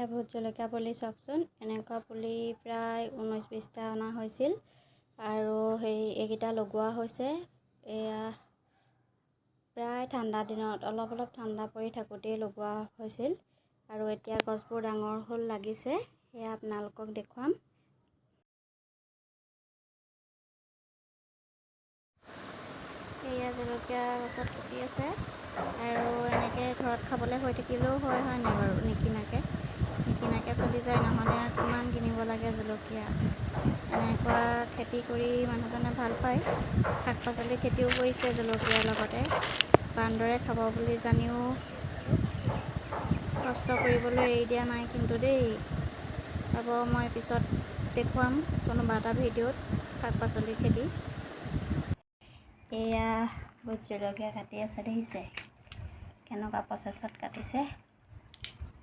এয়া ভোট জলকীয়া পুলি চাওকচোন। এনেকুৱা পুলি প্ৰায় ঊনৈছ বিছটা অনা হৈছিল আৰু সেই এইকেইটা লগোৱা হৈছে। এয়া প্ৰায় ঠাণ্ডা দিনত অলপ অলপ ঠাণ্ডা পৰি থাকোঁতেই লগোৱা হৈছিল। আৰু এতিয়া গছবোৰ ডাঙৰ হ'ল লাগিছে। সেয়া আপোনালোকক দেখুৱাম। এয়া জলকীয়া গছত ফুটি আছে। আৰু এনেকৈ ঘৰত খাবলৈ হৈ থাকিলেও হয় হয় নাই বাৰু? নিকিনাকৈ। যায় নহ'লে আৰু কিমান কিনিব লাগে জলকীয়া। এনেকুৱা খেতি কৰি মানুহজনে ভাল পায়। শাক পাচলি খেতিও কৰিছে জলকীয়াৰ লগতে। বান্দৰে খাব বুলি জানিও কষ্ট কৰিবলৈ এৰি দিয়া নাই কিন্তু দেই। চাব মই পিছত দেখুৱাম কোনোবা এটা ভিডিঅ'ত শাক পাচলিৰ খেতি। এয়া ভোট জলকীয়া কাটি আছে দেখিছে। কেনেকুৱা প্ৰচেছত কাটিছে।